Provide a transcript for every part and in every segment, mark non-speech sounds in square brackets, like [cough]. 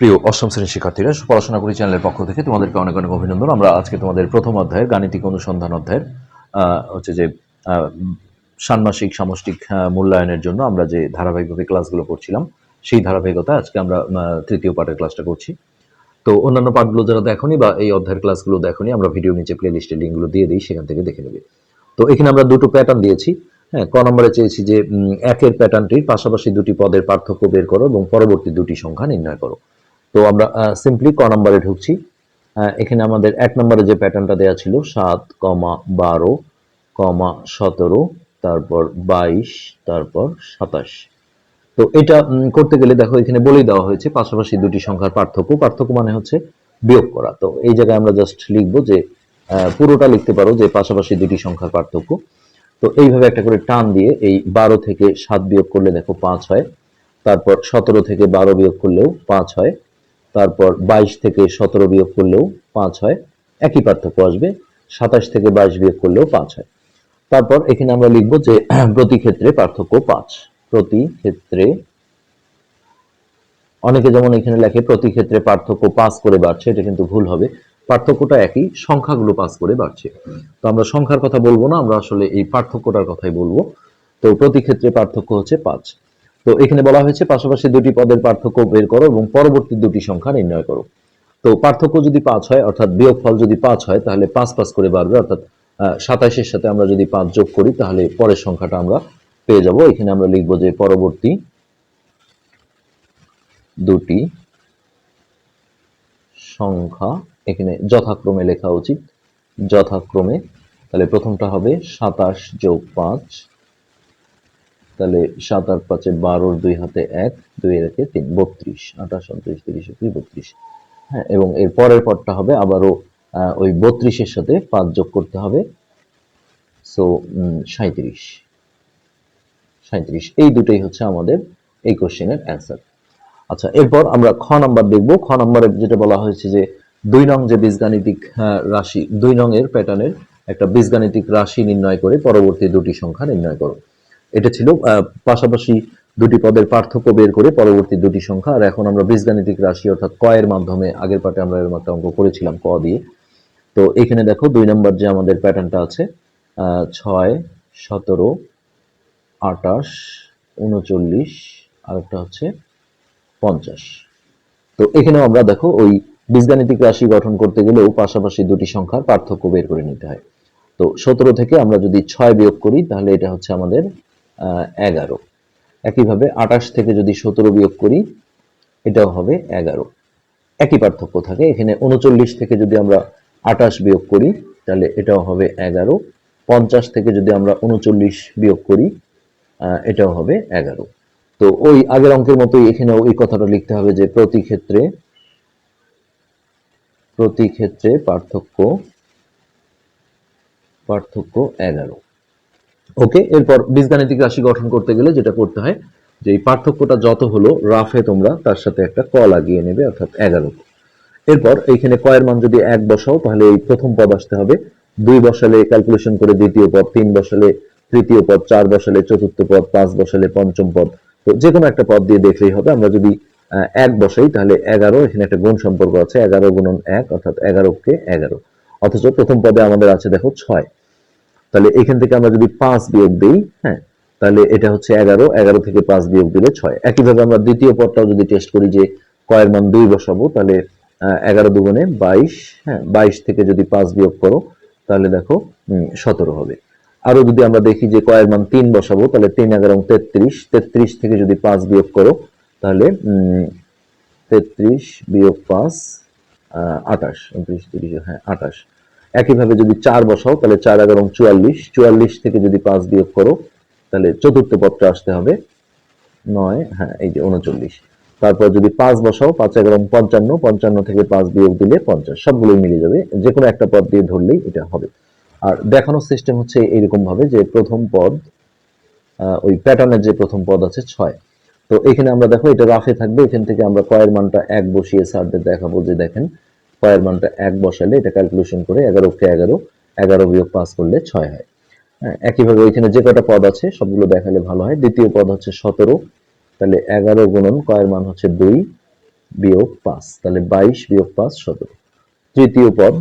প্রিয় অষ্টম শ্রেণির শিক্ষার্থীরা পড়াশোনা করি চ্যানেলের পক্ষ থেকে তোমাদেরকে অনেক অনেক অভিনন্দন। আমরা আজকে তোমাদের প্রথম অধ্যায়ের গাণিতিক অনুসন্ধান অধ্যায়ের হচ্ছে যে ষান্মাসিক সামষ্টিক মূল্যায়নের জন্য আমরা যে ধারাবাহিকভাবে ক্লাসগুলো করছিলাম, সেই ধারাবাহিকতা আজকে আমরা তৃতীয় পাঠের ক্লাসটা করছি। তো অন্যান্য পাঠগুলো যারা দেখোনি বা এই অধ্যায়ের ক্লাসগুলো দেখোনি, আমরা ভিডিও নিচে প্লে লিস্টের লিঙ্কগুলো দিয়ে দিই, সেখান থেকে দেখে নেবে। তো এখানে আমরা দুটো প্যাটার্ন দিয়েছি। হ্যাঁ ক নম্বরে চেয়েছি যে একের প্যাটার্নটির পাশাপাশি দুটি পদের পার্থক্য বের করো এবং পরবর্তী দুটি সংখ্যা নির্ণয় করো। তো আমরা সিম্পলি ক নম্বরে ঢুকছি। এখানে আমাদের এক নম্বরে যে প্যাটার্নটা দেওয়া ছিল, সাত, কমা, বারো, কমা, সতেরো, তারপর বাইশ, তারপর সাতাশ। তো এটা করতে গেলে দেখো এখানে বলেই দেওয়া হয়েছে, পাশাপাশি দুটি সংখ্যার পার্থক্য। পার্থক্য মানে হচ্ছে বিয়োগ করা। তো এই জায়গায় আমরা জাস্ট লিখব যে পুরোটা লিখতে পারো যে পাশাপাশি দুটি সংখ্যার পার্থক্য। তো এইভাবে একটা করে টান দিয়ে এই বারো থেকে সাত বিয়োগ করলে দেখো পাঁচ হয়, তারপর সতেরো থেকে বারো বিয়োগ করলেও পাঁচ হয়। তারপর বাইশ থেকে সতেরো বিয়োগ করলেও পাঁচ হয়। একই পার্থক্য আসবে। সাতাশ থেকে বাইশ বিয়োগ করলেও পাঁচ হয়। তারপর এখানে আমরা লিখব যে [clears throat] প্রতি ক্ষেত্রে পার্থক্য পাঁচ। প্রতি ক্ষেত্রে অনেকে যেমন এখানে লেখে, প্রতি ক্ষেত্রে পার্থক্য পাস করে বাড়ছে, এটা কিন্তু ভুল হবে। পার্থক্যটা একই, সংখ্যাগুলো পাস করে বাড়ছে। তো আমরা সংখ্যার কথা বলব না, আমরা আসলে এই পার্থক্যটার কথাই বলব। তো প্রতি ক্ষেত্রে পার্থক্য হচ্ছে পাঁচ। তো এখানে বলা হয়েছে পাশাপাশি দুটি পদের পার্থক্য বের করো এবং পরবর্তী দুটি সংখ্যা নির্ণয় করো। তো পার্থক্য যদি পাঁচ হয়, অর্থাৎ বিয়োগফল যদি পাঁচ হয়, তাহলে পাঁচ পাঁচ করে বাড়বে, অর্থাৎ সাতাইশের সাথে আমরা যদি পাঁচ যোগ করি, তাহলে পরের সংখ্যাটা আমরা পেয়ে যাব। এখানে আমরা লিখব যে পরবর্তী দুটি সংখ্যা, এখানে যথাক্রমে লেখা উচিত, যথাক্রমে, তাহলে প্রথমটা হবে সাতাশ যোগ পাঁচ তাহলে সাত আট পাঁচে বারোর দুই হাতে এক, দুই একে তিন, বত্রিশ। আঠাশ, উনত্রিশ, তিরিশ, একত্রিশ, বত্রিশ। হ্যাঁ এবং এর পরের পরটা হবে আবারও ওই বত্রিশের সাথে পাঁচ যোগ করতে হবে। সো সাঁত্রিশ সাঁত্রিশ এই দুটোই হচ্ছে আমাদের এই কোশ্চেনের অ্যান্সার আচ্ছা এরপর আমরা খ নাম্বার দেখব। খ নাম্বারে যেটা বলা হয়েছে যে, দুই নং যে বীজগাণিতিক রাশি, দুই নং এর প্যাটার্নের একটা বীজগাণিতিক রাশি নির্ণয় করে পরবর্তী দুটি সংখ্যা নির্ণয় করো। এটা ছিল পাশাপাশি দুটি পদের পার্থক্য বের করে পরবর্তী দুটি সংখ্যা। আর এখন আমরা বীজগাণিতিক রাশি অর্থাৎ ক এর মাধ্যমে, আগের পাঠে আমরা এরকম একটা অঙ্ক করেছিলাম ক দিয়ে। তো এখানে দেখো, দুই নম্বর যে আমাদের প্যাটার্নটা আছে ছয়, সতেরো আটাশ উনচল্লিশ, আরেকটা হচ্ছে পঞ্চাশ। তো এখানেও আমরা দেখো, ওই বীজগাণিতিক রাশি গঠন করতে গেলেও পাশাপাশি দুটি সংখ্যার পার্থক্য বের করে নিতে হয়। তো সতেরো থেকে আমরা যদি ছয় বিয়োগ করি, তাহলে এটা হচ্ছে আমাদের এগারো। একইভাবে আটাশ থেকে যদি সতেরো বিয়োগ করি, এটাও হবে এগারো। একই পার্থক্য থাকে, এখানে উনচল্লিশ থেকে যদি আমরা আটাশ বিয়োগ করি, তাহলে এটাও হবে এগারো। পঞ্চাশ থেকে যদি আমরা উনচল্লিশ বিয়োগ করি এটাও হবে এগারো। তো ওই আগের অঙ্কের মতোই এখানে ওই কথাটা লিখতে হবে যে প্রতি ক্ষেত্রে প্রতি ক্ষেত্রে পার্থক্য পার্থক্য এগারো। ওকে এরপর বীজগাণিতিক রাশি গঠন করতে গেলে যেটা করতে হয়, যে এই পার্থক্যটা যত হলো রাফে তোমরা তার সাথে একটা ক লাগিয়ে নেবে, অর্থাৎ এগারো। এরপর এইখানে কয়ের মান যদি এক বসাও, তাহলে এই প্রথম পদ আসতে হবে। দুই বসালে ক্যালকুলেশন করে দ্বিতীয় পদ, তিন বসালে তৃতীয় পদ, চার বসালে চতুর্থ পদ, পাঁচ বসালে পঞ্চম পদ। তো যে কোনো একটা পদ দিয়ে দেখলেই হবে। আমরা যদি এক বসাই, তাহলে এগারো, এখানে একটা গুণ সম্পর্ক আছে, এগারো গুণন এক, অর্থাৎ এগারোকে এগারো। অথচ প্রথম পদে আমাদের আছে, দেখো, ছয়। তাহলে এখান থেকে আমরা যদি পাঁচ বিয়োগ দিই হ্যাঁ তাহলে এটা হচ্ছে এগারো এগারো থেকে পাঁচ বিয়োগ দিলে ছয়। একইভাবে আমরা দ্বিতীয় পদটাও যদি টেস্ট করি যে কয়ের মান দুই বসাবো, তাহলে এগারো দুগুণে বাইশ হ্যাঁ বাইশ থেকে যদি পাঁচ বিয়োগ করো, তাহলে দেখো সতেরো হবে। আরও যদি আমরা দেখি যে কয়ের মান তিন বসাবো, তাহলে তিন, এগারো তেত্রিশ তেত্রিশ থেকে যদি পাঁচ বিয়োগ করো, তাহলে তেত্রিশ বিয়োগ পাঁচ আটাশ উনত্রিশ, তিরিশ হ্যাঁ আটাশ একইভাবে যদি চার বসাও, তাহলে চার এগারো চুয়াল্লিশ। চুয়াল্লিশ থেকে যদি পাঁচ বিয়োগ করো, তাহলে চতুর্থ পদটা আসতে হবে নয় হ্যাঁ এই যে উনচল্লিশ। তারপর যদি পাঁচ বসাও, পাঁচ এগারো পঞ্চান্ন পঞ্চান্ন থেকে পাঁচ বিয়োগ দিলে পঞ্চাশ। সবগুলোই মিলে যাবে। যে কোনো একটা পদ দিয়ে ধরলেই এটা হবে। আর দেখানোর সিস্টেম হচ্ছে এরকম ভাবে যে প্রথম পদ ওই প্যাটার্নের যে প্রথম পদ আছে ছয়। তো এখানে আমরা দেখো, এটা রাফে থাকবে। এখান থেকে আমরা কয়ের মানটা এক বসিয়ে স্যারদের দেখাবো যে দেখেন কয়ের মানটা এক বসালে এটা ক্যালকুলেশন করে এগারোকে এগারো এগারো বিয়োগ পাঁচ করলে ছয় হয়। হ্যাঁ একইভাবে ওইখানে যে কটা পদ আছে, সবগুলো দেখালে ভালো হয়। দ্বিতীয় পদ হচ্ছে সতেরো, তাহলে এগারো গুণন কয়ের মান হচ্ছে দুই বিয়োগ পাঁচ, তাহলে বাইশ বিয়োগ পাঁচ সতেরো। তৃতীয় পদ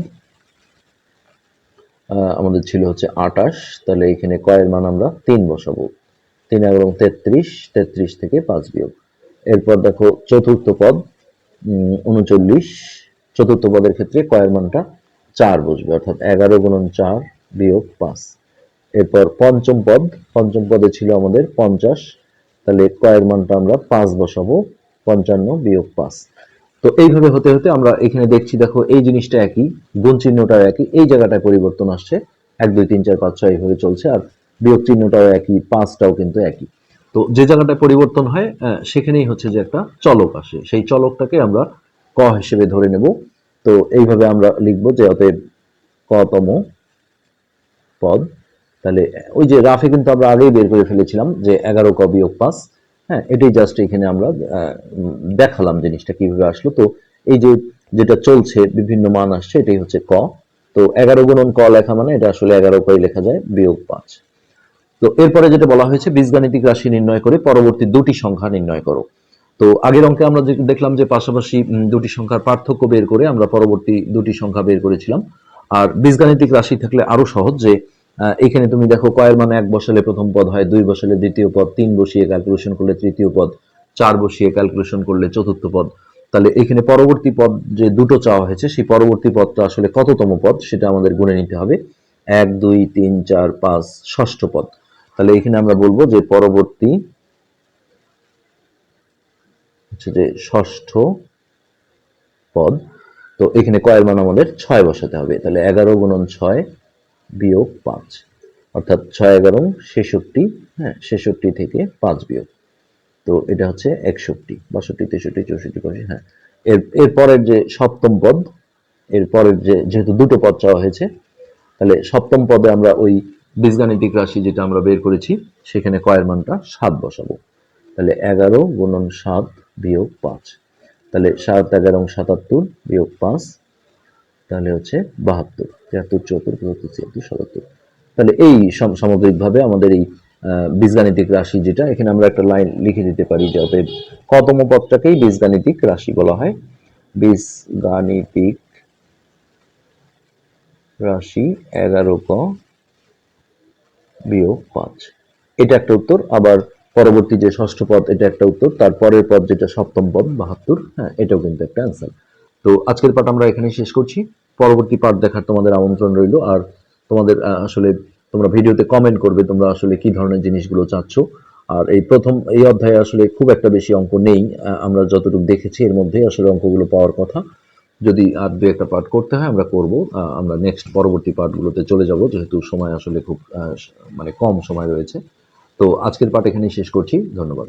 আমাদের ছিল হচ্ছে আটাশ তাহলে এখানে কয়ের মান আমরা তিন বসাবো। তিন এবং তেত্রিশ তেত্রিশ থেকে পাঁচ বিয়োগ। এরপর দেখো চতুর্থ পদ উনচল্লিশ চতুর্থ পদের ক্ষেত্রে কয়ের মানটা চার বসবে, অর্থাৎ এগারো গুণন চার বিয়োগ পাঁচ। এরপর পঞ্চম পদ, পঞ্চম পদে ছিল আমাদের পঞ্চাশ, তাহলে কয়ের মানটা আমরা পাঁচ বসাবো, পঞ্চান্ন বিয়োগ পাঁচ। তো এইভাবে হতে হতে আমরা এখানে দেখছি, দেখো এই জিনিসটা একই, গুণ চিহ্নটাও একই, এই জায়গাটায় পরিবর্তন আসছে, এক, দুই, তিন, চার, পাঁচ, ছয় এইভাবে চলছে, আর বিয়োগ চিহ্নটাও একই, পাঁচটাও কিন্তু একই। তো যে জায়গাটায় পরিবর্তন হয় সেখানেই হচ্ছে যে একটা চলক আসে, সেই চলকটাকে আমরা ক হিসেবে ধরে নেব। তো এইভাবে আমরা লিখব যে অতএব কতম পদ। তাহলে ওই যে রাফে কিন্তু আমরা আগেই বের করে ফেলেছিলাম যে এগারো ক বিয়োগ পাঁচ। হ্যাঁ এটাই জাস্ট এখানে আমরা দেখালাম জিনিসটা কীভাবে আসলো। তো এই যে যেটা চলছে, বিভিন্ন মান আসছে, এটাই হচ্ছে ক। তো এগারো গুণন ক লেখা মানে এটা আসলে এগারো কই লেখা যায়? বিয়োগ পাঁচ। তো এরপরে যেটা বলা হয়েছে, বীজগাণিতিক রাশি নির্ণয় করে পরবর্তী দুটি সংখ্যা নির্ণয় করো। তো আগের অঙ্কে আমরা দেখলাম যে পাশাপাশি দুটি সংখ্যার পার্থক্য বের করে আমরা পরবর্তী দুটি সংখ্যা বের করেছিলাম। আর বীজগাণিতিক রাশি থাকলে আরও সহজ যে এখানে তুমি দেখো কয়ের মানে এক বসালে প্রথম পদ হয়, দুই বসালে দ্বিতীয় পদ, তিন বসিয়ে ক্যালকুলেশন করলে তৃতীয় পদ, চার বসিয়ে ক্যালকুলেশন করলে চতুর্থ পদ। তাহলে এখানে পরবর্তী পদ যে দুটো চাওয়া হয়েছে, সেই পরবর্তী পদটা আসলে কততম পদ সেটা আমাদের গুণে নিতে হবে। এক, দুই, তিন, চার, পাঁচ, ষষ্ঠ পদ। তাহলে এখানে আমরা বলব যে পরবর্তী হচ্ছে যে ষষ্ঠ পদ। তো এখানে কয়ের মান আমাদের ছয় বসাতে হবে। তাহলে এগারো গুণন ছয় বিয়োগ পাঁচ। অর্থাৎ ছয় এগারো ছেষট্টি হ্যাঁ ছেষট্টি থেকে পাঁচ বিয়োগ। তো এটা হচ্ছে একষট্টি, বাষট্টি, তেষট্টি, চৌষট্টি পঁয়ষট্টি হ্যাঁ। এর এরপরের যে সপ্তম পদ এরপরের যে, যেহেতু দুটো পদ চাওয়া হয়েছে, তাহলে সপ্তম পদে আমরা ওই বীজগাণিতিক রাশি যেটা আমরা বের করেছি, সেখানে কয়ের মানটা সাত বসাবো। তাহলে এগারো গুণন সাত বিয়োগ পাঁচ। তাহলে সাত এগারো সাতাত্তর বিয়োগ পাঁচ, তাহলে হচ্ছে বাহাত্তর। তিয়াত্তর, চুয়াত্তর, পঁচাত্তর, ছিয়াত্তর, সাতাত্তর। তাহলে এই সম- সামগ্রিকভাবে আমাদের এই বীজগাণিতিক রাশি যেটা, এখানে আমরা একটা লাইন লিখে দিতে পারি যে অতএব কতম পদটাকেই বীজগাণিতিক রাশি বলা হয়। বীজগাণিতিক রাশি এগারো ক বিয়োগ পাঁচ। এটা একটা উত্তর, আবার পরবর্তী যে ষষ্ঠ পদ, এটা একটা উত্তর। তারপরের পদ যেটা সপ্তম পদ, বাহাত্তর হ্যাঁ এটাও কিন্তু একটা অ্যান্সার তো আজকের পাঠ আমরা এখানে শেষ করছি। পরবর্তী পাঠ দেখার তোমাদের আমন্ত্রণ রইল। আর তোমাদের আসলে তোমরা ভিডিওতে কমেন্ট করবে তোমরা আসলে কি ধরনের জিনিসগুলো চাচ্ছ। আর এই প্রথম, এই অধ্যায়ে আসলে খুব একটা বেশি অঙ্ক নেই। আমরা যতটুকু দেখেছি এর মধ্যেই আসলে অঙ্কগুলো পাওয়ার কথা। যদি আর দু একটা পার্ট করতে হয়, আমরা করব। আমরা নেক্সট পরবর্তী পাঠগুলোতে চলে যাব, যেহেতু সময় আসলে খুব মানে কম সময় রয়েছে। তো আজকের পাঠ এখানেই শেষ করছি ধন্যবাদ।